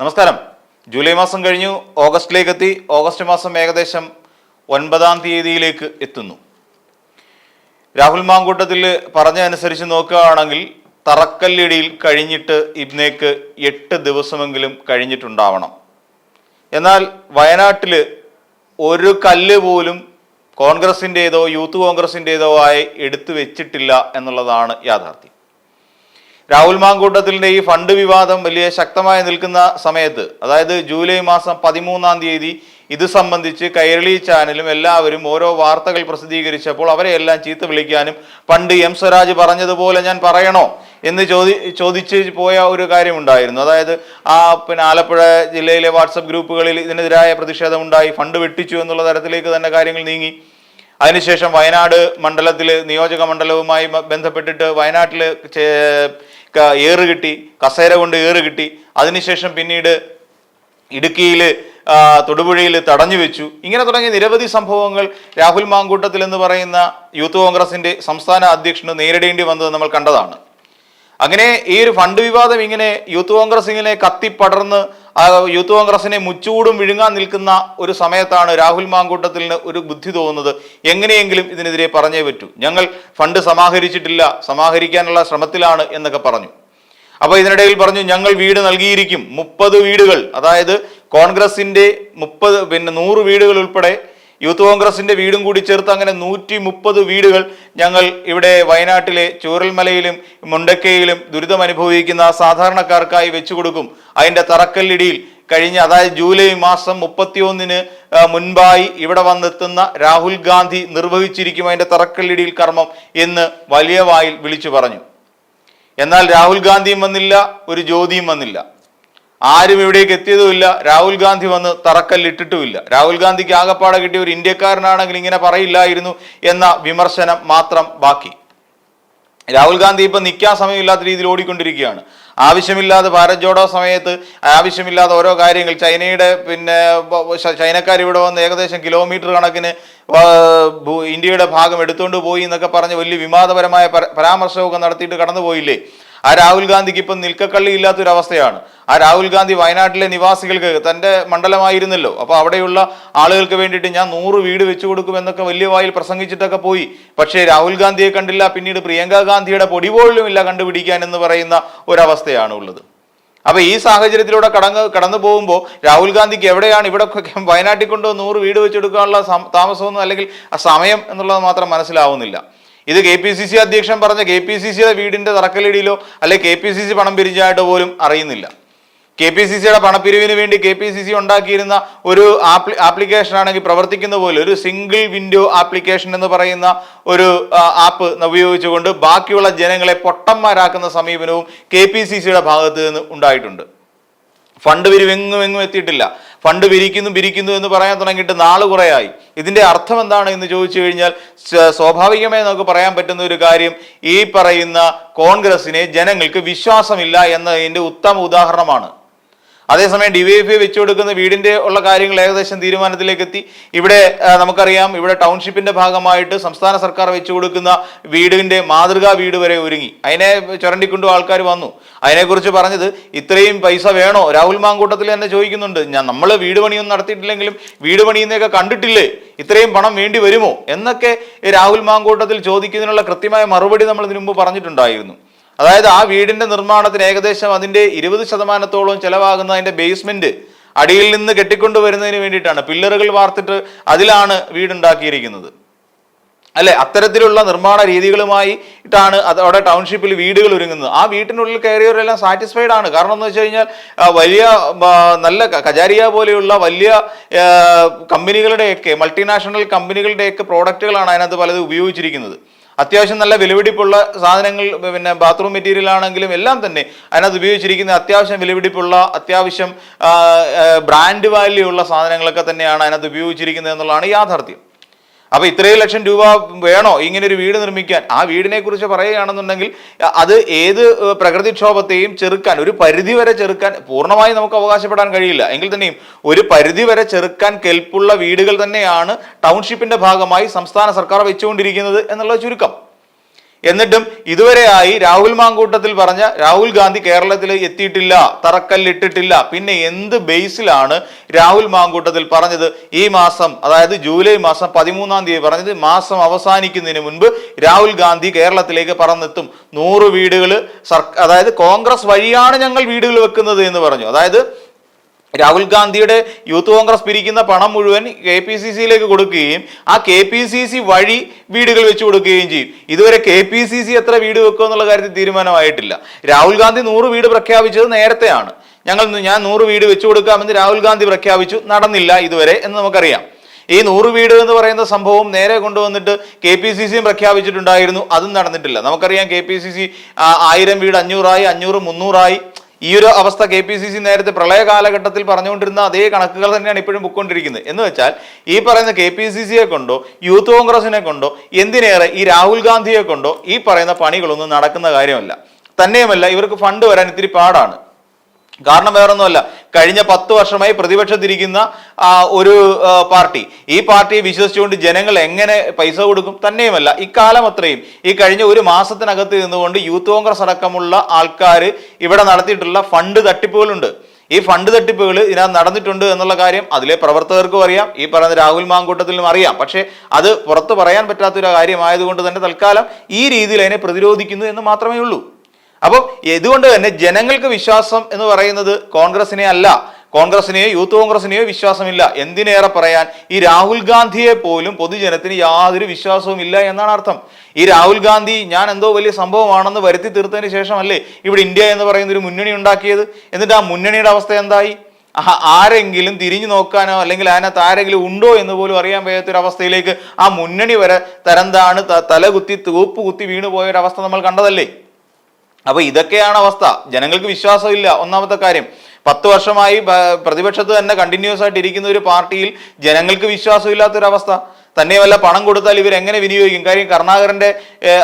നമസ്കാരം. ജൂലൈ മാസം കഴിഞ്ഞു. ഓഗസ്റ്റിലേക്ക് എത്തി ഓഗസ്റ്റ് മാസം ഏകദേശം ഒൻപതാം തീയതിയിലേക്ക് എത്തുന്നു. രാഹുൽ മാങ്കൂട്ടത്തിൽ പറഞ്ഞനുസരിച്ച് നോക്കുകയാണെങ്കിൽ തറക്കല്ലിടിയിൽ കഴിഞ്ഞിട്ട് ഇബ്നേക്ക് എട്ട് ദിവസമെങ്കിലും കഴിഞ്ഞിട്ടുണ്ടാവണം. എന്നാൽ വയനാട്ടിൽ ഒരു കല്ല് പോലും കോൺഗ്രസിന്റെതോ യൂത്ത് കോൺഗ്രസിന്റെതോ ആയി എടുത്തു വെച്ചിട്ടില്ല എന്നുള്ളതാണ് യാഥാർത്ഥ്യം. രാഹുൽ മാങ്കൂട്ടത്തിന്റെ ഈ ഫണ്ട് വിവാദം വലിയ ശക്തമായി നിൽക്കുന്ന സമയത്ത് അതായത് ജൂലൈ മാസം പതിമൂന്നാം തീയതി ഇത് സംബന്ധിച്ച് കൈരളി ചാനലും എല്ലാവരും ഓരോ വാർത്തകൾ പ്രസിദ്ധീകരിച്ചപ്പോൾ അവരെ എല്ലാം ചീത്ത വിളിക്കാനും പണ്ട് എം സ്വരാജ് പറഞ്ഞതുപോലെ ഞാൻ പറയണോ എന്ന് ചോദി ചോദിച്ച് പോയ ഒരു കാര്യമുണ്ടായിരുന്നു. അതായത് ആ പിന്നെ ആലപ്പുഴ ജില്ലയിലെ വാട്സപ്പ് ഗ്രൂപ്പുകളിൽ ഇതിനെതിരായ പ്രതിഷേധമുണ്ടായി ഫണ്ട് വെട്ടിച്ചു എന്നുള്ള തരത്തിലേക്ക് തന്നെ കാര്യങ്ങൾ നീങ്ങി. അതിനുശേഷം വയനാട് മണ്ഡലത്തിൽ നിയോജക മണ്ഡലവുമായി ബന്ധപ്പെട്ടിട്ട് വയനാട്ടിൽ ഏറ് കിട്ടി കസേര കൊണ്ട് ഏറ് കിട്ടി. അതിനുശേഷം പിന്നീട് ഇടുക്കിയിൽ തൊടുപുഴയിൽ തടഞ്ഞു വെച്ചു. ഇങ്ങനെ തുടങ്ങിയ നിരവധി സംഭവങ്ങൾ രാഹുൽ മാങ്കൂട്ടത്തിൽ എന്ന് പറയുന്ന യൂത്ത് കോൺഗ്രസിന്റെ സംസ്ഥാന അധ്യക്ഷന് നേരിടേണ്ടി വന്നത് നമ്മൾ കണ്ടതാണ്. അങ്ങനെ ഈ ഒരു ഫണ്ട് വിവാദം ഇങ്ങനെ യൂത്ത് കോൺഗ്രസ് ഇങ്ങനെ കത്തിപ്പടർന്ന് യൂത്ത് കോൺഗ്രസിനെ മുച്ചൂടും വിഴുങ്ങാൻ നിൽക്കുന്ന ഒരു സമയത്താണ് രാഹുൽ മാങ്കൂട്ടത്തിന് ഒരു ബുദ്ധി തോന്നുന്നത്. എങ്ങനെയെങ്കിലും ഇതിനെതിരെ പറഞ്ഞേ പറ്റൂ. ഞങ്ങൾ ഫണ്ട് സമാഹരിച്ചിട്ടില്ല സമാഹരിക്കാനുള്ള ശ്രമത്തിലാണ് എന്നൊക്കെ പറഞ്ഞു. അപ്പോൾ ഇതിനിടയിൽ പറഞ്ഞു ഞങ്ങൾ വീട് നൽകിയിരിക്കും. മുപ്പത് വീടുകൾ അതായത് കോൺഗ്രസിന്റെ മുപ്പത് പിന്നെ നൂറ് വീടുകൾ ഉൾപ്പെടെ യൂത്ത് കോൺഗ്രസിന്റെ വീടും കൂടി ചേർത്ത് അങ്ങനെ നൂറ്റി മുപ്പത് വീടുകൾ ഞങ്ങൾ ഇവിടെ വയനാട്ടിലെ ചൂരൽമലയിലും മുണ്ടക്കയിലും ദുരിതം അനുഭവിക്കുന്ന സാധാരണക്കാർക്കായി വെച്ചു കൊടുക്കും. അതിന്റെ തറക്കല്ലിടിയിൽ കഴിഞ്ഞ അതായത് ജൂലൈ മാസം മുപ്പത്തിയൊന്നിന് മുൻപായി ഇവിടെ വന്നെത്തുന്ന രാഹുൽ ഗാന്ധി നിർവഹിച്ചിരിക്കും അതിന്റെ തറക്കല്ലിടിയിൽ കർമ്മം എന്ന് വലിയ വായിൽ വിളിച്ചു പറഞ്ഞു. എന്നാൽ രാഹുൽ ഗാന്ധിയും വന്നില്ല ഒരു ജ്യോതിയും വന്നില്ല. ആരും ഇവിടേക്ക് എത്തിയതുമില്ല. രാഹുൽ ഗാന്ധി വന്ന് തറക്കല്ലിട്ടിട്ടുമില്ല. രാഹുൽ ഗാന്ധിക്ക് ആകപ്പാടെ കിട്ടിയ ഒരു ഇന്ത്യക്കാരനാണെങ്കിൽ ഇങ്ങനെ പറയില്ലായിരുന്നു എന്ന വിമർശനം മാത്രം ബാക്കി. രാഹുൽ ഗാന്ധി ഇപ്പൊ നിൽക്കാൻ സമയമില്ലാത്ത രീതിയിൽ ഓടിക്കൊണ്ടിരിക്കുകയാണ്. ആവശ്യമില്ലാതെ ഭാരത് ജോഡോ സമയത്ത് ആവശ്യമില്ലാതെ ഓരോ കാര്യങ്ങൾ ചൈനയുടെ പിന്നെ ചൈനക്കാർ ഇവിടെ വന്ന് ഏകദേശം കിലോമീറ്റർ കണക്കിന് ഇന്ത്യയുടെ ഭാഗം എടുത്തുകൊണ്ട് പോയി എന്നൊക്കെ പറഞ്ഞ് വലിയ വിവാദപരമായ പര- പരാമർശമൊക്കെ നടത്തിയിട്ട് കടന്നുപോയില്ലേ? ആ രാഹുൽ ഗാന്ധിക്ക് ഇപ്പം നിൽക്കക്കള്ളി ഇല്ലാത്തൊരവസ്ഥയാണ്. ആ രാഹുൽ ഗാന്ധി വയനാട്ടിലെ നിവാസികൾക്ക് തന്റെ മണ്ഡലമായിരുന്നല്ലോ. അപ്പോൾ അവിടെയുള്ള ആളുകൾക്ക് വേണ്ടിയിട്ട് ഞാൻ നൂറ് വീട് വെച്ചു കൊടുക്കും എന്നൊക്കെ വലിയ വായിൽ പ്രസംഗിച്ചിട്ടൊക്കെ പോയി. പക്ഷേ രാഹുൽ ഗാന്ധിയെ കണ്ടില്ല പിന്നീട് പ്രിയങ്ക ഗാന്ധിയുടെ പൊടി ഇല്ല കണ്ടുപിടിക്കാൻ എന്ന് പറയുന്ന ഒരവസ്ഥയാണ് ഉള്ളത്. അപ്പൊ ഈ സാഹചര്യത്തിലൂടെ കടന്ന് കടന്നു പോകുമ്പോൾ രാഹുൽ ഗാന്ധിക്ക് എവിടെയാണ് ഇവിടെ വയനാട്ടിൽ കൊണ്ട് നൂറ് വീട് വെച്ചെടുക്കാനുള്ള താമസമൊന്നും അല്ലെങ്കിൽ ആ സമയം എന്നുള്ളത് മാത്രം മനസ്സിലാവുന്നില്ല. ഇത് കെ പി സി സി അധ്യക്ഷൻ പറഞ്ഞ കെ പി സി സിയുടെ വീടിന്റെ തറക്കല്ലിടിയിലോ അല്ലെ കെ പി സി സി പണം പിരിഞ്ഞായിട്ട് പോലും അറിയുന്നില്ല. കെ പി സി സിയുടെ പണപ്പിരിവിന് വേണ്ടി കെ പി സി സി ഉണ്ടാക്കിയിരുന്ന ഒരു ആപ്ലി ആപ്ലിക്കേഷൻ ആണെങ്കിൽ പ്രവർത്തിക്കുന്ന പോലെ ഒരു സിംഗിൾ വിൻഡോ ആപ്ലിക്കേഷൻ എന്ന് പറയുന്ന ഒരു ആപ്പ് ഉപയോഗിച്ചുകൊണ്ട് ബാക്കിയുള്ള ജനങ്ങളെ പൊട്ടന്മാരാക്കുന്ന സമീപനവും കെ പി സി സിയുടെ ഭാഗത്ത് നിന്ന് ഉണ്ടായിട്ടുണ്ട്. ഫണ്ട് പിരിവെങ്ങും എങ്ങും എത്തിയിട്ടില്ല. ഫണ്ട് പിരിക്കുന്നു പിരിക്കുന്നു എന്ന് പറയാൻ തുടങ്ങിയിട്ട് നാൾ കുറേയായി. ഇതിന്റെ അർത്ഥം എന്താണ് എന്ന് ചോദിച്ചു കഴിഞ്ഞാൽ സ്വാഭാവികമായി നമുക്ക് പറയാൻ പറ്റുന്ന ഒരു കാര്യം ഈ പറയുന്ന കോൺഗ്രസിനെ ജനങ്ങൾക്ക് വിശ്വാസമില്ല എന്നതിന്റെ ഉത്തമ ഉദാഹരണമാണ്. അതേസമയം ഡിവൈഎഫ്ഐ വെച്ചു കൊടുക്കുന്ന വീടിന്റെ ഉള്ള കാര്യങ്ങൾ ഏകദേശം തീരുമാനത്തിലേക്ക് എത്തി ഇവിടെ നമുക്കറിയാം ഇവിടെ ടൗൺഷിപ്പിന്റെ ഭാഗമായിട്ട് സംസ്ഥാന സർക്കാർ വെച്ചു കൊടുക്കുന്ന വീടിന്റെ മാതൃകാ വീട് വരെ ഒരുങ്ങി. അതിനെ ചുരണ്ടിക്കൊണ്ടു ആൾക്കാർ വന്നു. അതിനെക്കുറിച്ച് പറഞ്ഞത് ഇത്രയും പൈസ വേണോ? രാഹുൽ മാങ്കൂട്ടത്തിൽ തന്നെ ചോദിക്കുന്നുണ്ട്. ഞാൻ നമ്മൾ വീട് പണിയൊന്നും നടത്തിയിട്ടില്ലെങ്കിലും വീട് പണിയുന്നതൊക്കെ കണ്ടിട്ടില്ലേ? ഇത്രയും പണം വേണ്ടി വരുമോ? എന്നൊക്കെ രാഹുൽ മാങ്കൂട്ടത്തിൽ ചോദിക്കുന്നതിനുള്ള കൃത്യമായ മറുപടി നമ്മൾ ഇതിനു മുമ്പ് പറഞ്ഞിട്ടുണ്ടായിരുന്നു. അതായത് ആ വീടിന്റെ നിർമ്മാണത്തിന് ഏകദേശം അതിന്റെ ഇരുപത് ശതമാനത്തോളം ചെലവാകുന്ന അതിന്റെ ബേസ്മെന്റ് അടിയിൽ നിന്ന് കെട്ടിക്കൊണ്ടുവരുന്നതിന് വേണ്ടിയിട്ടാണ്. പില്ലറുകൾ വാർത്തിട്ട് അതിലാണ് വീടുണ്ടാക്കിയിരിക്കുന്നത്. അല്ലെ? അത്തരത്തിലുള്ള നിർമ്മാണ രീതികളുമായി ഇട്ടാണ് അവിടെ ടൗൺഷിപ്പിൽ വീടുകൾ ഒരുങ്ങുന്നത്. ആ വീട്ടിനുള്ളിൽ കയറിയവരെല്ലാം സാറ്റിസ്ഫൈഡ് ആണ്. കാരണം എന്ന് വെച്ച് കഴിഞ്ഞാൽ വലിയ നല്ല കജാരിയ പോലെയുള്ള വലിയ കമ്പനികളുടെയൊക്കെ മൾട്ടിനാഷണൽ കമ്പനികളുടെയൊക്കെ പ്രോഡക്റ്റുകളാണ് അതിനകത്ത് പലതും ഉപയോഗിച്ചിരിക്കുന്നത്. അത്യാവശ്യം നല്ല വിലപിടിപ്പുള്ള സാധനങ്ങൾ പിന്നെ ബാത്റൂം മെറ്റീരിയൽ ആണെങ്കിലും എല്ലാം തന്നെ അതിനകത്ത് ഉപയോഗിച്ചിരിക്കുന്ന അത്യാവശ്യം വിലപിടിപ്പുള്ള അത്യാവശ്യം ബ്രാൻഡ് വാല്യൂ ഉള്ള സാധനങ്ങളൊക്കെ തന്നെയാണ് അതിനകത്ത് ഉപയോഗിച്ചിരിക്കുന്നത് എന്നുള്ളതാണ് യാഥാർത്ഥ്യം. അപ്പൊ ഇത്രയും ലക്ഷം രൂപ വേണോ ഇങ്ങനെ ഒരു വീട് നിർമ്മിക്കാൻ? ആ വീടിനെ കുറിച്ച് പറയുകയാണെന്നുണ്ടെങ്കിൽ അത് ഏത് പ്രകൃതിക്ഷോഭത്തെയും ചെറുക്കാൻ ഒരു പരിധി വരെ ചെറുക്കാൻ പൂർണമായി നമുക്ക് അവകാശപ്പെടാൻ കഴിയില്ല. എങ്കിൽ തന്നെയും ഒരു പരിധി വരെ ചെറുക്കാൻ കെൽപ്പുള്ള വീടുകൾ തന്നെയാണ് ടൗൺഷിപ്പിന്റെ ഭാഗമായി സംസ്ഥാന സർക്കാർ വെച്ചുകൊണ്ടിരിക്കുന്നത് എന്നുള്ള ചുരുക്കം. എന്നിട്ടും ഇതുവരെയായി രാഹുൽ മാങ്കൂട്ടത്തിൽ പറഞ്ഞ രാഹുൽ ഗാന്ധി കേരളത്തിൽ എത്തിയിട്ടില്ല തറക്കല്ലിട്ടിട്ടില്ല പിന്നെ എന്ത് ബേസിലാണ് രാഹുൽ മാങ്കൂട്ടത്തിൽ പറഞ്ഞത്? ഈ മാസം അതായത് ജൂലൈ മാസം പതിമൂന്നാം തീയതി പറഞ്ഞത് മാസം അവസാനിക്കുന്നതിന് മുൻപ് രാഹുൽ ഗാന്ധി കേരളത്തിലേക്ക് പറന്നെത്തും. നൂറ് വീടുകൾ അതായത് കോൺഗ്രസ് വഴിയാണ് ഞങ്ങൾ വീടുകൾ വെക്കുന്നത് എന്ന് പറഞ്ഞു. അതായത് രാഹുൽ ഗാന്ധിയുടെ യൂത്ത് കോൺഗ്രസ് പിരിക്കുന്ന പണം മുഴുവൻ കെ പി സി സിയിലേക്ക് കൊടുക്കുകയും ആ കെ പി സി സി വഴി വീടുകൾ വെച്ച് കൊടുക്കുകയും ചെയ്യും. ഇതുവരെ കെ പി സി സി എത്ര വീട് വെക്കുക എന്നുള്ള കാര്യത്തിൽ തീരുമാനമായിട്ടില്ല. രാഹുൽ ഗാന്ധി നൂറ് വീട് പ്രഖ്യാപിച്ചത് നേരത്തെയാണ്. ഞങ്ങൾ ഞാൻ നൂറ് വീട് വെച്ചു കൊടുക്കാമെന്ന് രാഹുൽ ഗാന്ധി പ്രഖ്യാപിച്ചു. നടന്നില്ല ഇതുവരെ എന്ന് നമുക്കറിയാം. ഈ നൂറ് വീട് എന്ന് പറയുന്ന സംഭവം നേരെ കൊണ്ടുവന്നിട്ട് കെ പി സി സിയും പ്രഖ്യാപിച്ചിട്ടുണ്ടായിരുന്നു. അതും നടന്നിട്ടില്ല. നമുക്കറിയാം കെ പി സി സി ആയിരം വീട് അഞ്ഞൂറായി അഞ്ഞൂറ് മുന്നൂറായി. ഈ ഒരു അവസ്ഥ കെ പി സി സി നേരത്തെ പ്രളയ കാലഘട്ടത്തിൽ പറഞ്ഞുകൊണ്ടിരുന്ന അതേ കണക്കുകൾ തന്നെയാണ് ഇപ്പോഴും പൊയ്ക്കൊണ്ടിരിക്കുന്നത്. എന്ന് വെച്ചാൽ ഈ പറയുന്ന കെ പി സി സിയെ കൊണ്ടോ യൂത്ത് കോൺഗ്രസിനെ കൊണ്ടോ എന്തിനേറെ ഈ രാഹുൽ ഗാന്ധിയെ കൊണ്ടോ ഈ പറയുന്ന പണികളൊന്നും നടക്കുന്ന കാര്യമല്ല. തന്നെയുമല്ല ഇവർക്ക് ഫണ്ട് വരാൻ ഇത്തിരി പാടാണ്. കാരണം വേറൊന്നുമല്ല കഴിഞ്ഞ പത്ത് വർഷമായി പ്രതിപക്ഷത്തിരിക്കുന്ന ഒരു പാർട്ടി. ഈ പാർട്ടിയെ വിശ്വസിച്ചുകൊണ്ട് ജനങ്ങൾ എങ്ങനെ പൈസ കൊടുക്കും തന്നെയുമല്ല. ഇക്കാലം അത്രയും. ഈ കഴിഞ്ഞ ഒരു മാസത്തിനകത്ത് നിന്നുകൊണ്ട് യൂത്ത് കോൺഗ്രസ് അടക്കമുള്ള ആൾക്കാർ ഇവിടെ നടത്തിയിട്ടുള്ള ഫണ്ട് തട്ടിപ്പുകളുണ്ട്. ഈ ഫണ്ട് തട്ടിപ്പുകൾ ഇതിനകത്ത് നടന്നിട്ടുണ്ട് എന്നുള്ള കാര്യം അതിലെ പ്രവർത്തകർക്കും അറിയാം. ഈ പറയുന്ന രാഹുൽ മാങ്കൂട്ടത്തിലും അറിയാം. പക്ഷേ അത് പുറത്ത് പറയാൻ പറ്റാത്തൊരു കാര്യമായതുകൊണ്ട് തന്നെ തൽക്കാലം ഈ രീതിയിൽ അതിനെ പ്രതിരോധിക്കുന്നു എന്ന് മാത്രമേ ഉള്ളൂ. അപ്പോൾ ഇതുകൊണ്ട് തന്നെ ജനങ്ങൾക്ക് വിശ്വാസം എന്ന് പറയുന്നത് കോൺഗ്രസിനെ അല്ല. കോൺഗ്രസിനെയോ യൂത്ത് കോൺഗ്രസിനെയോ വിശ്വാസമില്ല. എന്തിനേറെ പറയാൻ? ഈ രാഹുൽ ഗാന്ധിയെ പോലും പൊതുജനത്തിന് യാതൊരു വിശ്വാസവും ഇല്ല എന്നാണ് അർത്ഥം. ഈ രാഹുൽ ഗാന്ധി ഞാൻ എന്തോ വലിയ സംഭവമാണെന്ന് വരുത്തി തീർത്തതിന് ശേഷമല്ലേ ഇവിടെ ഇന്ത്യ എന്ന് പറയുന്ന ഒരു മുന്നണി ഉണ്ടാക്കിയത്? എന്നിട്ട് ആ മുന്നണിയുടെ അവസ്ഥ എന്തായി? ആരെങ്കിലും തിരിഞ്ഞു നോക്കാനോ അല്ലെങ്കിൽ അതിനകത്ത് ആരെങ്കിലും ഉണ്ടോ എന്ന് പോലും അറിയാൻ വയ്യാത്തൊരു അവസ്ഥയിലേക്ക് ആ മുന്നണി വരെ തരംതാണ് താണ് തലകുത്തി തൂപ്പ് കുത്തി വീണുപോയ ഒരു അവസ്ഥ നമ്മൾ കണ്ടതല്ലേ? അപ്പൊ ഇതൊക്കെയാണ് അവസ്ഥ. ജനങ്ങൾക്ക് വിശ്വാസമില്ല. ഒന്നാമത്തെ കാര്യം പത്ത് വർഷമായി പ്രതിപക്ഷത്ത് തന്നെ കണ്ടിന്യൂസ് ആയിട്ട് ഇരിക്കുന്ന ഒരു പാർട്ടിയിൽ ജനങ്ങൾക്ക് വിശ്വാസമില്ലാത്തൊരവസ്ഥ. തന്നെയുമല്ല പണം കൊടുത്താൽ ഇവർ എങ്ങനെ വിനിയോഗിക്കും? കാര്യം കരുണാകരന്റെ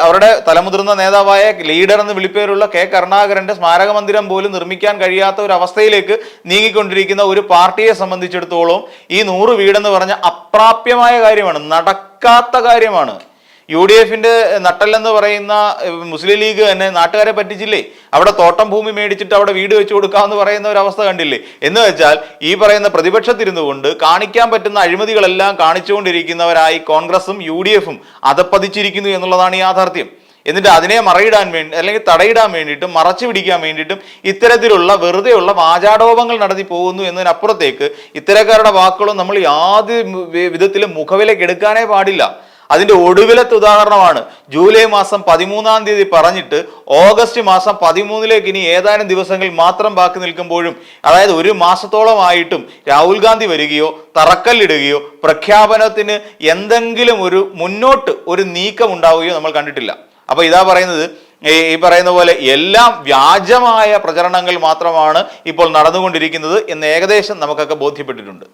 അവരുടെ തലമുതിർന്ന നേതാവായ ലീഡർ എന്ന് വിളിപ്പേരുള്ള കെ കരുണാകരന്റെ സ്മാരക മന്ദിരം പോലും നിർമ്മിക്കാൻ കഴിയാത്ത ഒരു അവസ്ഥയിലേക്ക് നീങ്ങിക്കൊണ്ടിരിക്കുന്ന ഒരു പാർട്ടിയെ സംബന്ധിച്ചിടത്തോളം ഈ നൂറ് വീടെന്ന് പറഞ്ഞ അപ്രാപ്യമായ കാര്യമാണ്. നടക്കാത്ത കാര്യമാണ്. യു ഡി എഫിന്റെ നട്ടല്ലെന്ന് പറയുന്ന മുസ്ലിം ലീഗ് തന്നെ നാട്ടുകാരെ പറ്റിച്ചില്ലേ? അവിടെ തോട്ടം ഭൂമി മേടിച്ചിട്ട് അവിടെ വീട് വെച്ചു കൊടുക്കാമെന്ന് പറയുന്ന ഒരു അവസ്ഥ കണ്ടില്ലേ? എന്ന് വെച്ചാൽ ഈ പറയുന്ന പ്രതിപക്ഷത്തിരുന്നു കൊണ്ട് കാണിക്കാൻ പറ്റുന്ന അഴിമതികളെല്ലാം കാണിച്ചുകൊണ്ടിരിക്കുന്നവരായി കോൺഗ്രസും യു ഡി എഫും അതപ്പതിച്ചിരിക്കുന്നു എന്നുള്ളതാണ് യാഥാർത്ഥ്യം. എന്നിട്ട് അതിനെ മറയിടാൻ വേണ്ടി അല്ലെങ്കിൽ തടയിടാൻ വേണ്ടിയിട്ടും മറച്ചു പിടിക്കാൻ വേണ്ടിയിട്ടും ഇത്തരത്തിലുള്ള വെറുതെയുള്ള വാചാടോപങ്ങൾ നടത്തി പോകുന്നു എന്നതിനപ്പുറത്തേക്ക് ഇത്തരക്കാരുടെ വാക്കുകളും നമ്മൾ യാതൊരു വിധത്തിലും മുഖവിലേക്ക് എടുക്കാനേ പാടില്ല. അതിന്റെ ഒടുവിലത്തെ ഉദാഹരണമാണ്. ജൂലൈ മാസം പതിമൂന്നാം തീയതി പറഞ്ഞിട്ട് ഓഗസ്റ്റ് മാസം പതിമൂന്നിലേക്ക് ഇനി ഏതാനും ദിവസങ്ങൾ മാത്രം ബാക്കി നിൽക്കുമ്പോഴും അതായത് ഒരു മാസത്തോളമായിട്ടും രാഹുൽ ഗാന്ധി വരികയോ തറക്കല്ലിടുകയോ പ്രഖ്യാപനത്തിന് എന്തെങ്കിലും ഒരു മുന്നോട്ട് ഒരു നീക്കം ഉണ്ടാവുകയോ നമ്മൾ കണ്ടിട്ടില്ല. അപ്പൊ ഇതാ പറയുന്നത് ഈ പറയുന്ന പോലെ എല്ലാം വ്യാജമായ പ്രചരണങ്ങൾ മാത്രമാണ് ഇപ്പോൾ നടന്നുകൊണ്ടിരിക്കുന്നത് എന്ന് ഏകദേശം നമുക്കൊക്കെ ബോധ്യപ്പെട്ടിട്ടുണ്ട്.